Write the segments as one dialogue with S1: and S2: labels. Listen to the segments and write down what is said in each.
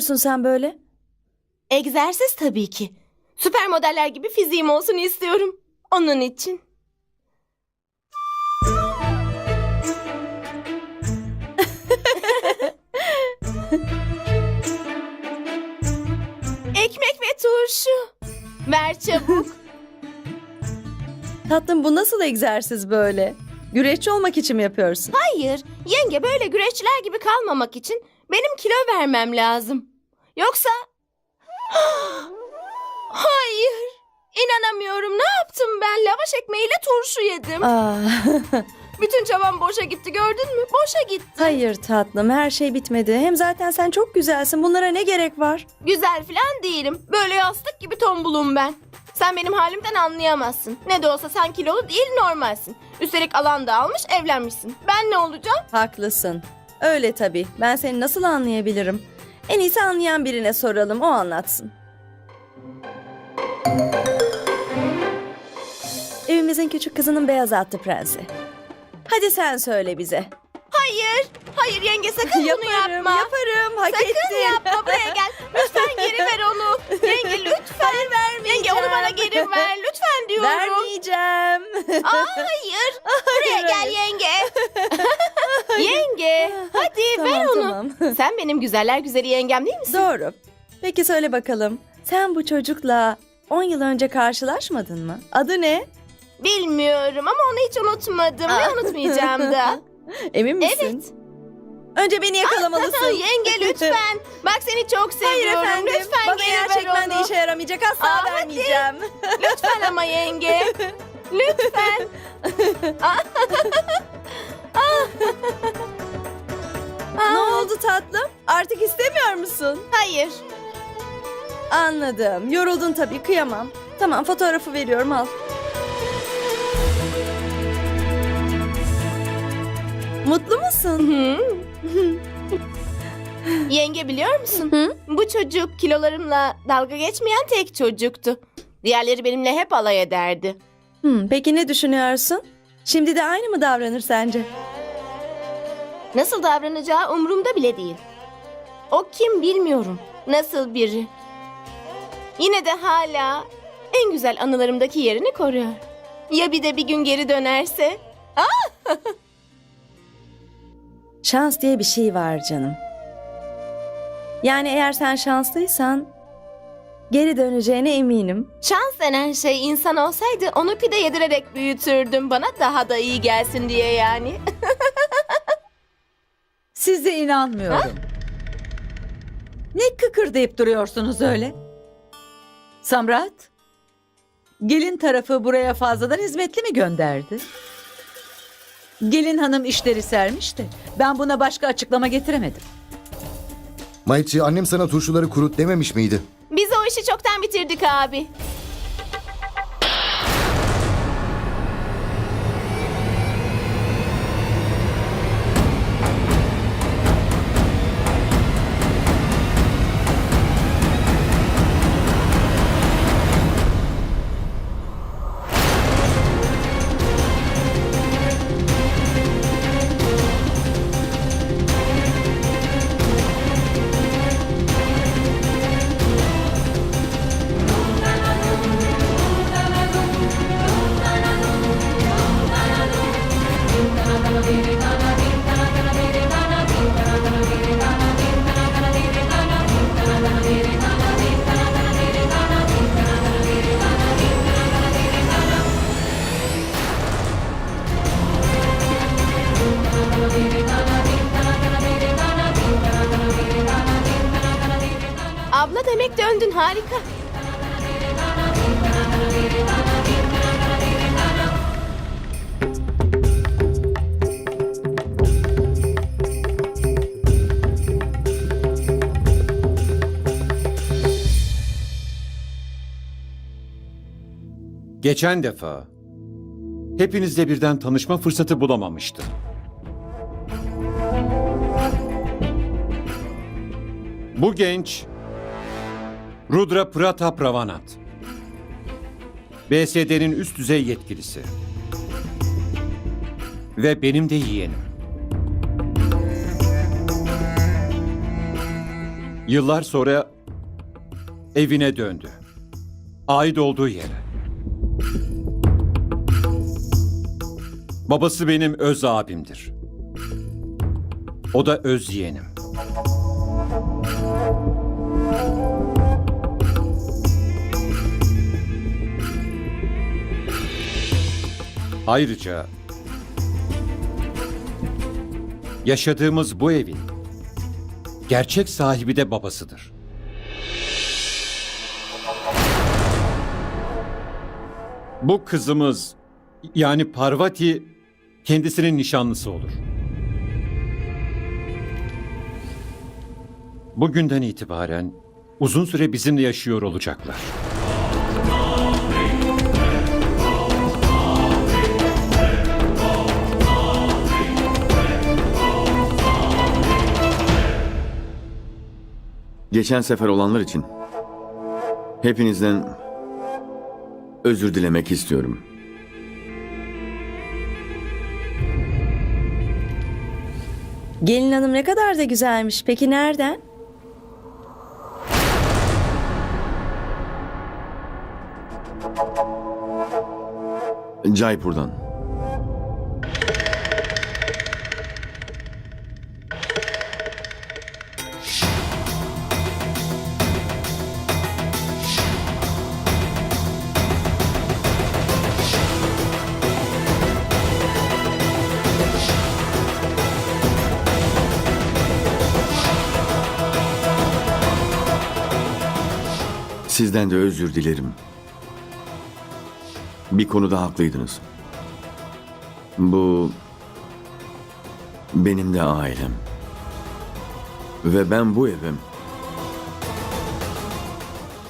S1: Yapıyorsun sen böyle?
S2: Egzersiz tabii ki. Süper modeller gibi fiziğim olsun istiyorum. Onun için. Ekmek ve turşu. Ver çabuk.
S1: Tatlım bu nasıl egzersiz böyle? Güreşçi olmak için mi yapıyorsun?
S2: Hayır, yenge böyle güreşçiler gibi kalmamak için benim kilo vermem lazım. Yoksa... Hayır, inanamıyorum. Ne yaptım ben? Lavaş ekmeğiyle turşu yedim.
S1: Aa,
S2: Bütün çabam boşa gitti gördün mü? Boşa gitti.
S1: hayır tatlım her şey bitmedi. Hem zaten sen çok güzelsin. Bunlara ne gerek var?
S2: Güzel falan değilim. Böyle yastık gibi tombulum ben. Sen benim halimden anlayamazsın. Ne de olsa sen kilolu değil normalsin. Üstelik alan da almış evlenmişsin. Ben ne olacağım?
S1: Haklısın. Öyle tabii. Ben seni nasıl anlayabilirim? En iyisi anlayan birine soralım. O anlatsın. Evimizin küçük kızının beyaz atlı prensi. Hadi sen söyle bize.
S2: Hayır. Hayır yenge sakın bunu
S1: yaparım,
S2: yapma.
S1: yaparım. Hak
S2: Sakın
S1: ettin.
S2: yapma buraya gel. Lütfen geri ver onu. Yenge lütfen. Hayır vermeyeceğim. Yenge onu bana geri ver. Lütfen diyorum.
S1: Vermeyeceğim.
S2: Aa, hayır. Buraya gel yenge. yenge. Hadi ver
S1: Tamam,
S2: onu.
S1: tamam.
S2: Sen benim güzeller güzeli yengem değil misin?
S1: Doğru. Peki söyle bakalım. Sen bu çocukla 10 yıl önce karşılaşmadın mı? Adı ne?
S2: Bilmiyorum ama onu hiç unutmadım ve unutmayacağım da.
S1: Emin misin?
S2: Evet.
S1: Önce beni yakalamalısın.
S2: Yenge lütfen. Bak seni çok
S1: Hayır
S2: seviyorum.
S1: efendim.
S2: Lütfen
S1: Bana
S2: geri
S1: yer
S2: ver
S1: çekmen de
S2: onu.
S1: işe yaramayacak. Asla
S2: Aa, hadi.
S1: vermeyeceğim.
S2: Lütfen ama yenge. Lütfen.
S1: ne oldu tatlım? Artık istemiyor musun?
S2: Hayır.
S1: Anladım. Yoruldun tabii. Kıyamam. Tamam fotoğrafı veriyorum al. Mutlu musun?
S2: Yenge biliyor musun? Bu çocuk kilolarımla dalga geçmeyen tek çocuktu. Diğerleri benimle hep alay ederdi.
S1: Hmm, peki ne düşünüyorsun? Şimdi de aynı mı davranır sence?
S2: Nasıl davranacağı umurumda bile değil. O kim bilmiyorum. Nasıl biri. Yine de hala en güzel anılarımdaki yerini koruyor. Ya bir de bir gün geri dönerse?
S1: Şans diye bir şey var canım. Yani eğer sen şanslıysan geri döneceğine eminim.
S2: Şans denen şey insan olsaydı onu pide yedirerek büyütürdüm. Bana daha da iyi gelsin diye yani.
S3: Size inanmıyorum. Ne kıkırdayıp duruyorsunuz öyle? Samrat, gelin tarafı buraya fazladan hizmetli mi gönderdi? Gelin hanım işleri sermişti. Ben buna başka açıklama getiremedim.
S4: Mayitçi annem sana turşuları kurut dememiş miydi?
S2: Biz o işi çoktan bitirdik abi.
S5: Geçen defa hepinizle birden tanışma fırsatı bulamamıştım. Bu genç Rudra Pratap Ravanat. BSD'nin üst düzey yetkilisi. Ve benim de yeğenim. Yıllar sonra evine döndü. Ait olduğu yere. Babası benim öz abimdir. O da öz yeğenim. Ayrıca yaşadığımız bu evin gerçek sahibi de babasıdır. Bu kızımız yani Parvati kendisinin nişanlısı olur. Bugünden itibaren uzun süre bizimle yaşıyor olacaklar.
S6: Geçen sefer olanlar için hepinizden özür dilemek istiyorum.
S1: Gelin hanım ne kadar da güzelmiş. Peki nereden?
S6: Jaipur'dan. Sizden de özür dilerim. Bir konuda haklıydınız. Bu benim de ailem. Ve ben bu eve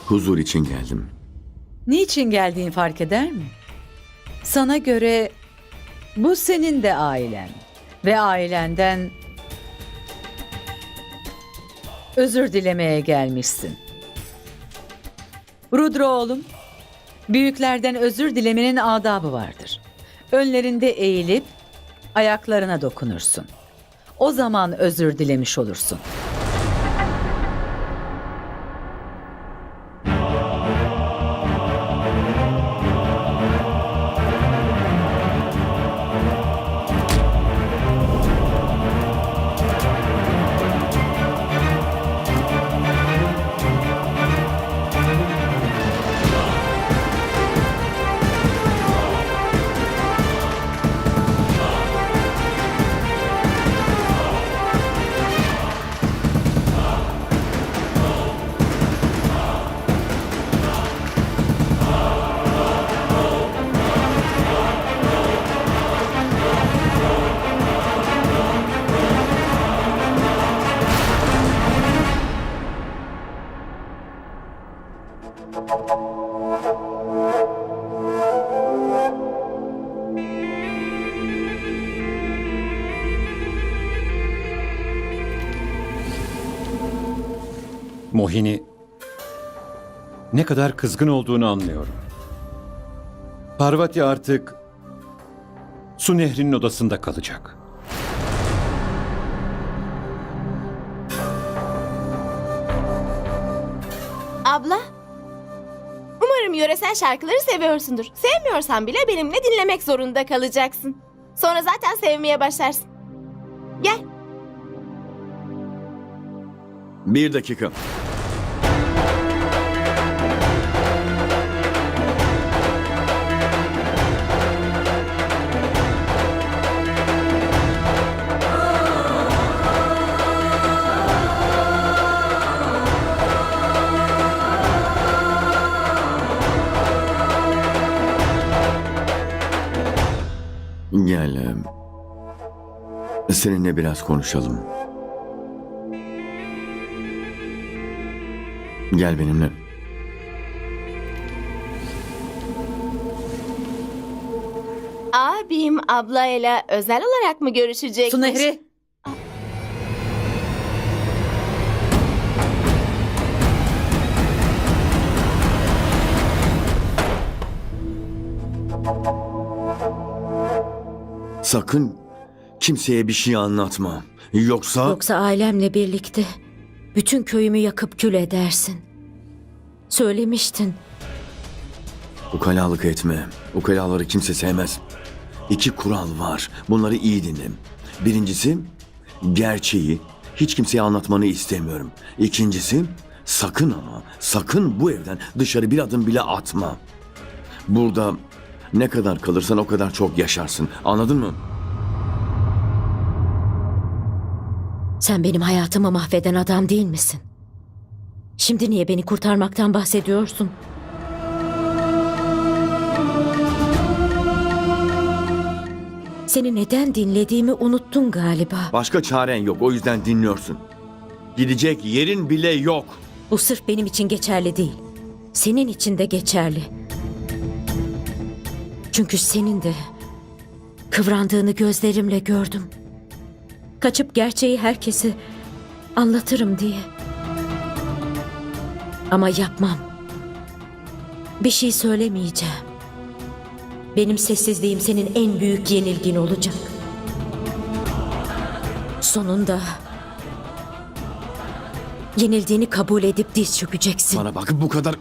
S6: huzur için geldim.
S3: Niçin geldiğin fark eder mi? Sana göre bu senin de ailen ve ailenden özür dilemeye gelmişsin. Rudra oğlum, büyüklerden özür dilemenin adabı vardır. Önlerinde eğilip ayaklarına dokunursun. O zaman özür dilemiş olursun.
S5: Mohini ne kadar kızgın olduğunu anlıyorum. Parvati artık su nehrinin odasında kalacak.
S2: Abla, umarım yöresel şarkıları seviyorsundur. Sevmiyorsan bile benimle dinlemek zorunda kalacaksın. Sonra zaten sevmeye başlarsın. Gel.
S6: Bir dakika. Gel. em, Seninle biraz konuşalım. Gel benimle.
S2: Abim ablayla özel olarak mı görüşecekmiş?
S3: Su
S6: Sakın kimseye bir şey anlatma. Yoksa...
S7: Yoksa ailemle birlikte bütün köyümü yakıp kül edersin. Söylemiştin.
S6: Ukalalık etme. Ukalaları kimse sevmez. İki kural var. Bunları iyi dinle. Birincisi, gerçeği hiç kimseye anlatmanı istemiyorum. İkincisi, sakın ama sakın bu evden dışarı bir adım bile atma. Burada ne kadar kalırsan o kadar çok yaşarsın. Anladın mı?
S7: Sen benim hayatımı mahveden adam değil misin? Şimdi niye beni kurtarmaktan bahsediyorsun? Seni neden dinlediğimi unuttun galiba.
S6: Başka çaren yok. O yüzden dinliyorsun. Gidecek yerin bile yok.
S7: Bu sırf benim için geçerli değil. Senin için de geçerli. Çünkü senin de kıvrandığını gözlerimle gördüm. Kaçıp gerçeği herkese anlatırım diye. Ama yapmam. Bir şey söylemeyeceğim. Benim sessizliğim senin en büyük yenilgin olacak. Sonunda yenildiğini kabul edip diz çökeceksin.
S6: Bana bak bu kadar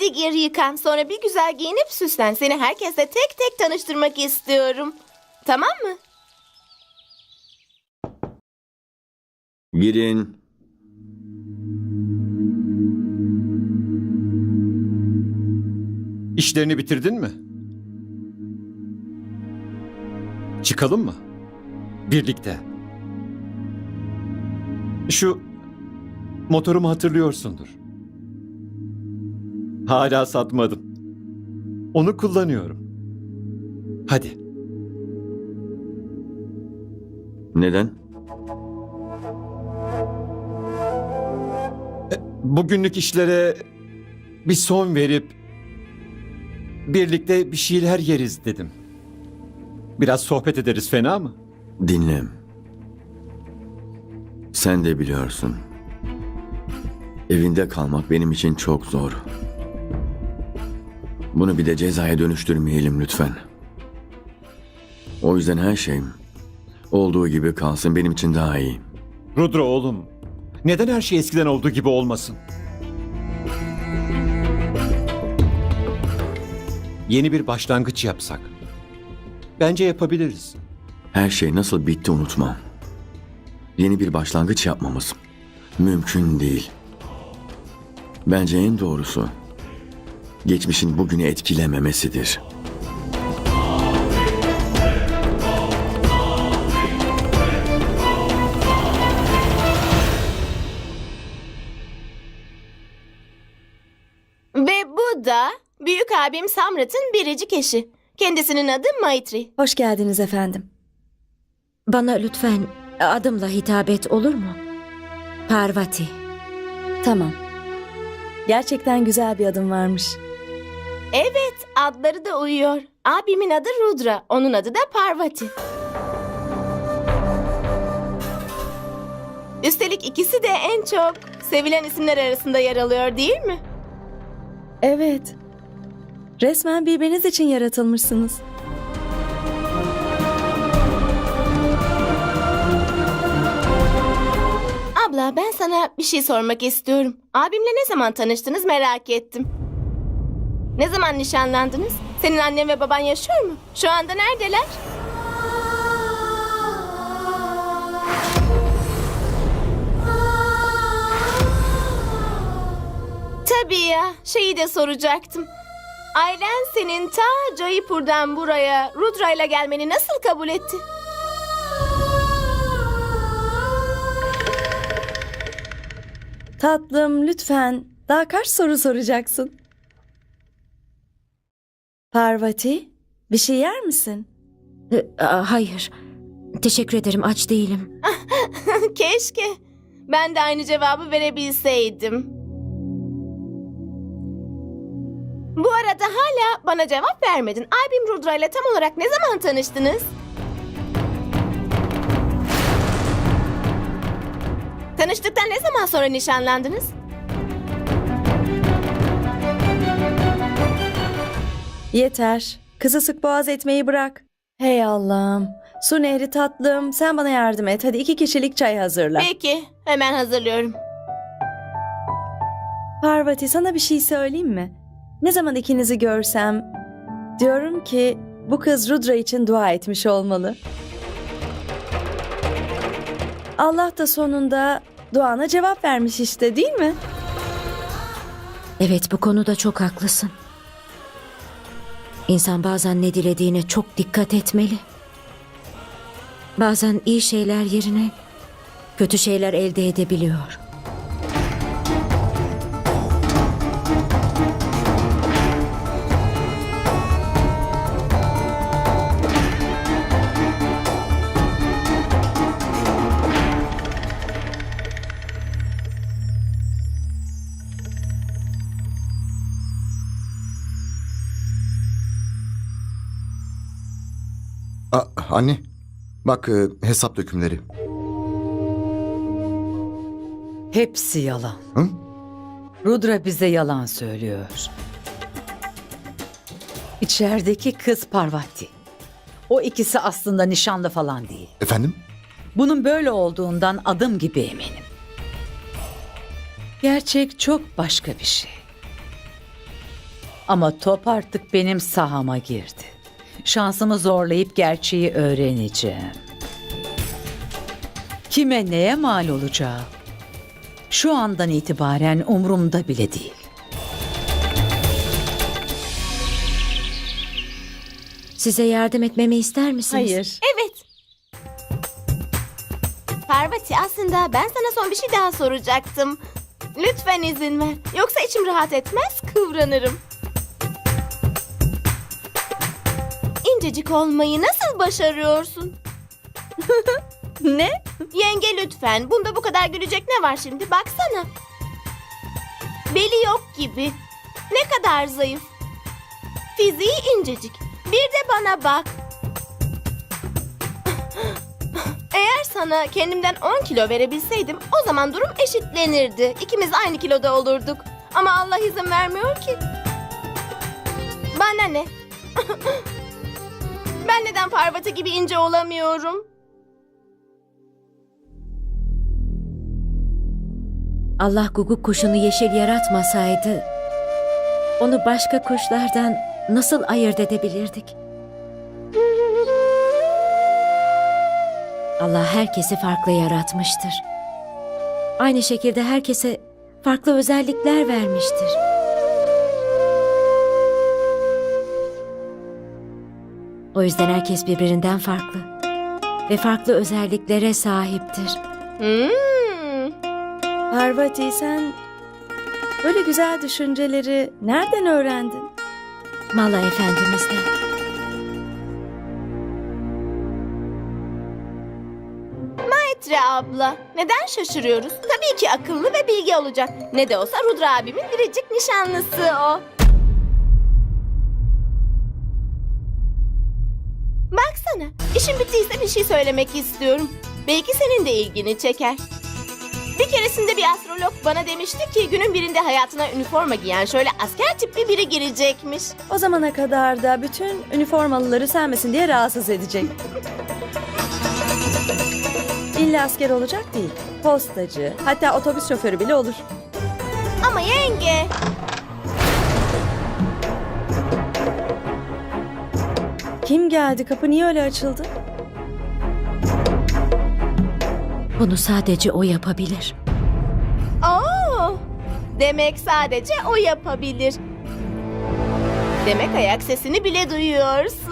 S2: Hadi gir yıkan. Sonra bir güzel giyinip süslen. Seni herkesle tek tek tanıştırmak istiyorum. Tamam mı?
S6: Girin.
S5: İşlerini bitirdin mi? Çıkalım mı? Birlikte. Şu motorumu hatırlıyorsundur. Hala satmadım. Onu kullanıyorum. Hadi.
S6: Neden?
S5: Bugünlük işlere bir son verip birlikte bir şeyler yeriz dedim. Biraz sohbet ederiz fena mı?
S6: Dinle. Sen de biliyorsun. Evinde kalmak benim için çok zor. Bunu bir de cezaya dönüştürmeyelim lütfen. O yüzden her şey olduğu gibi kalsın benim için daha iyi.
S5: Rudra oğlum, neden her şey eskiden olduğu gibi olmasın? Yeni bir başlangıç yapsak. Bence yapabiliriz.
S6: Her şey nasıl bitti unutma. Yeni bir başlangıç yapmamız mümkün değil. Bence en doğrusu geçmişin bugünü etkilememesidir.
S2: Ve bu da büyük abim Samrat'ın biricik eşi. Kendisinin adı Maitri.
S1: Hoş geldiniz efendim.
S7: Bana lütfen adımla hitap et olur mu? Parvati.
S1: Tamam. Gerçekten güzel bir adım varmış.
S2: Evet, adları da uyuyor. Abimin adı Rudra, onun adı da Parvati. Üstelik ikisi de en çok sevilen isimler arasında yer alıyor değil mi?
S1: Evet. Resmen birbiriniz için yaratılmışsınız.
S2: Abla ben sana bir şey sormak istiyorum. Abimle ne zaman tanıştınız merak ettim. Ne zaman nişanlandınız? Senin annen ve baban yaşıyor mu? Şu anda neredeler? Tabii ya, şeyi de soracaktım. Ailen senin ta Jaipur'dan buraya Rudra ile gelmeni nasıl kabul etti?
S1: Tatlım lütfen daha kaç soru soracaksın? Parvati, bir şey yer misin?
S7: E, a, hayır. Teşekkür ederim aç değilim.
S2: Keşke. Ben de aynı cevabı verebilseydim. Bu arada hala bana cevap vermedin. Abim Rudra ile tam olarak ne zaman tanıştınız? Tanıştıktan ne zaman sonra nişanlandınız?
S1: Yeter. Kızı sık boğaz etmeyi bırak. Hey Allah'ım. Su nehri tatlım. Sen bana yardım et. Hadi iki kişilik çay hazırla.
S2: Peki, hemen hazırlıyorum.
S1: Parvati sana bir şey söyleyeyim mi? Ne zaman ikinizi görsem diyorum ki bu kız Rudra için dua etmiş olmalı. Allah da sonunda duana cevap vermiş işte değil mi?
S7: Evet bu konuda çok haklısın. İnsan bazen ne dilediğine çok dikkat etmeli. Bazen iyi şeyler yerine kötü şeyler elde edebiliyor.
S4: Anne, bak e, hesap dökümleri.
S3: Hepsi yalan.
S4: Hı?
S3: Rudra bize yalan söylüyor. İçerideki kız Parvati. O ikisi aslında nişanlı falan değil.
S4: Efendim?
S3: Bunun böyle olduğundan adım gibi eminim. Gerçek çok başka bir şey. Ama top artık benim sahama girdi. Şansımı zorlayıp gerçeği öğreneceğim. Kime neye mal olacağı şu andan itibaren umurumda bile değil.
S7: Size yardım etmemi ister misiniz?
S1: Hayır.
S2: Evet. Parvati aslında ben sana son bir şey daha soracaktım. Lütfen izin ver. Yoksa içim rahat etmez, kıvranırım. İncecik olmayı nasıl başarıyorsun?
S1: Ne?
S2: Yenge lütfen. Bunda bu kadar gülecek ne var şimdi? Baksana. Beli yok gibi. Ne kadar zayıf. Fiziği incecik. Bir de bana bak. Eğer sana kendimden 10 kilo verebilseydim o zaman durum eşitlenirdi. İkimiz aynı kiloda olurduk. Ama Allah izin vermiyor ki. Bana ne? ben neden Parvati gibi ince olamıyorum?
S7: Allah guguk kuşunu yeşil yaratmasaydı onu başka kuşlardan nasıl ayırt edebilirdik? Allah herkesi farklı yaratmıştır. Aynı şekilde herkese farklı özellikler vermiştir. O yüzden herkes birbirinden farklı ve farklı özelliklere sahiptir.
S2: Hmm.
S1: Parvati sen böyle güzel düşünceleri nereden öğrendin?
S7: Mala Efendimiz'den.
S2: Petre abla, neden şaşırıyoruz? Tabii ki akıllı ve bilgi olacak. Ne de olsa Rudra abimin biricik nişanlısı o. Baksana, işin bittiyse bir şey söylemek istiyorum. Belki senin de ilgini çeker. Bir keresinde bir astrolog bana demişti ki günün birinde hayatına üniforma giyen şöyle asker tipli biri girecekmiş.
S1: O zamana kadar da bütün üniformalıları sevmesin diye rahatsız edecek. İlla asker olacak değil. Postacı, hatta otobüs şoförü bile olur.
S2: Ama yenge,
S1: Kim geldi? Kapı niye öyle açıldı?
S7: Bunu sadece o yapabilir.
S2: Oo, demek sadece o yapabilir. Demek ayak sesini bile duyuyorsun.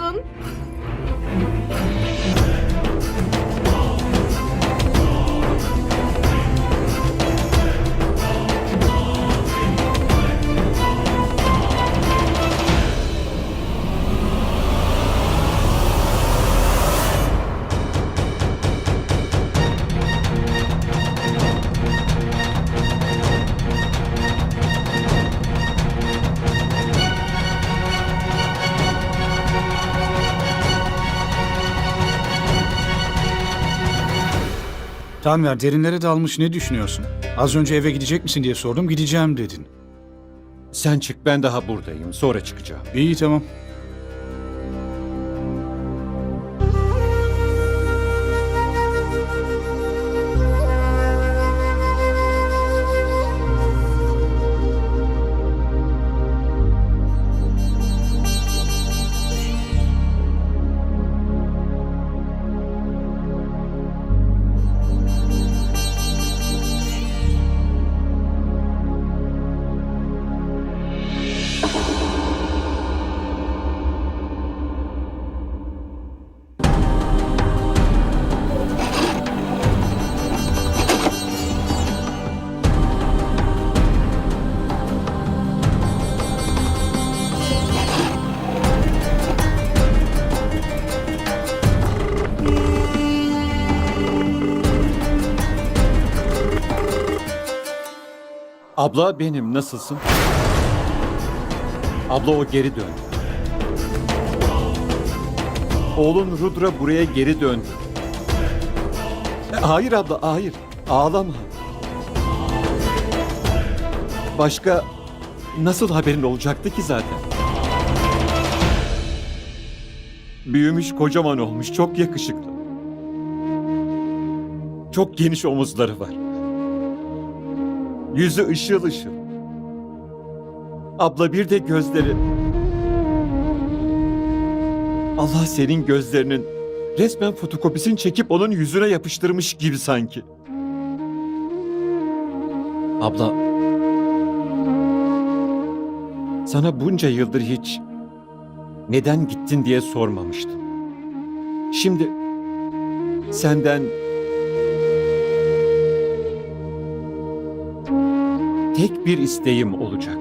S8: Tanver derinlere dalmış ne düşünüyorsun? Az önce eve gidecek misin diye sordum gideceğim dedin.
S5: Sen çık ben daha buradayım. Sonra çıkacağım.
S8: İyi tamam.
S5: Abla benim nasılsın? Abla o geri döndü. Oğlun Rudra buraya geri döndü. Hayır abla hayır. Ağlama. Başka nasıl haberin olacaktı ki zaten? Büyümüş kocaman olmuş çok yakışıklı. Çok geniş omuzları var. Yüzü ışıl ışıl. Abla bir de gözleri. Allah senin gözlerinin resmen fotokopisini çekip onun yüzüne yapıştırmış gibi sanki. Abla. Sana bunca yıldır hiç neden gittin diye sormamıştım. Şimdi senden tek bir isteğim olacak.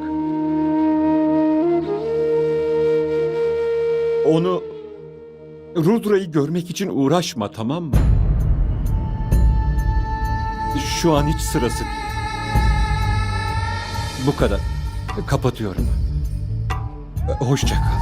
S5: Onu Rudra'yı görmek için uğraşma tamam mı? Şu an hiç sırası değil. Bu kadar. Kapatıyorum. Hoşça kal.